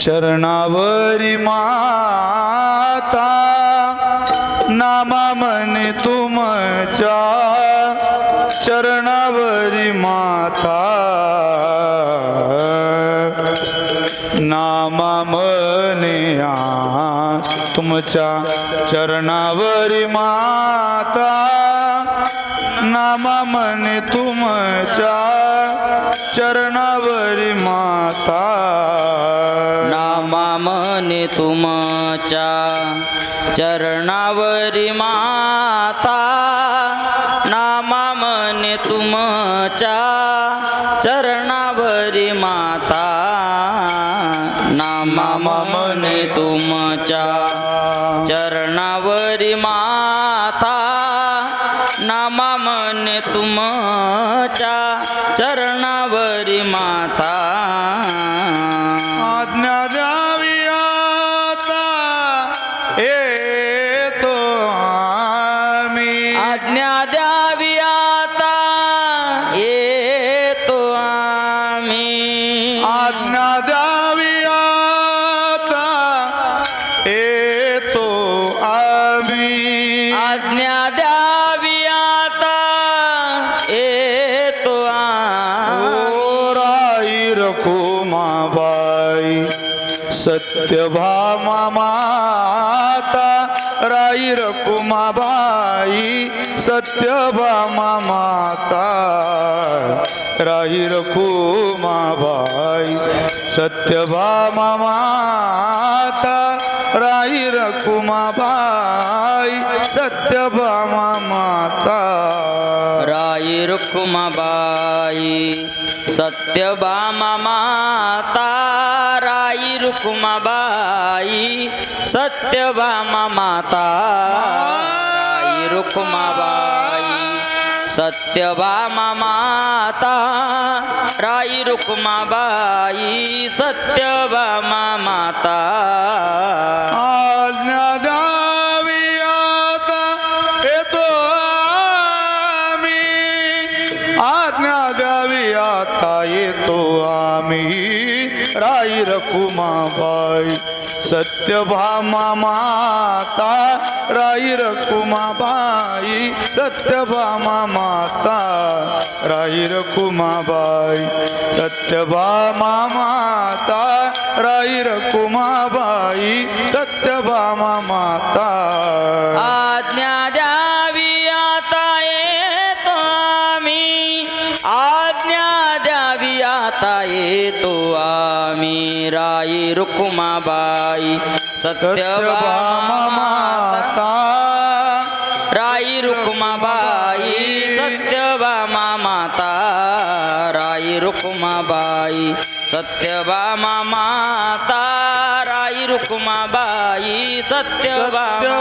चरणावरी माता नामा म्हणे तुमच्या चरणावरी माता. नामा म्हणे तुमच्या चरणावरी माता नामा म्हणे तुमच्या चरणा तुमच्या चरणावरी माता नामा म्हणे तुमच्या चरणावरी माता नामा म्हणे तुमच्या चरणावरी माता नामा म्हणे तुमच्या चरणावरी माता. आज्ञा द्यावी आता. येतो आम्ही. आज्ञा द्यावी आता. येतो राई रकुमाबाई सत्यभामा माता. राई रकुमाबाई सत्यभामा माता. राई रकुमाबाई सत्यभामा माता. राई रकुमाबाई सत्यभामा माता. राई सत्य सत्यभामा माता. रुक्माबाई सत्यभामा माता। राई रुक्माबाई सत्यभामा माता। राई रुक्माबाई सत्यभामा माता। आज्ञा द्यावी आता येतो आम्ही. राई रकुमाबाई सत्यभामा माता राई रकुमाबाई सत्यभामा माता राई रकुमाबाई सत्यभामा माता राई सत्य सत्यभामा माता आता येतो आम्ही. राई रुक्माबाई सत्यभामा माता. राई रुक्माबाई सत्यभामा माता. राई रुक्माबाई सत्यभामा माता. राई रुक्माबाई सत्य सत्यभामा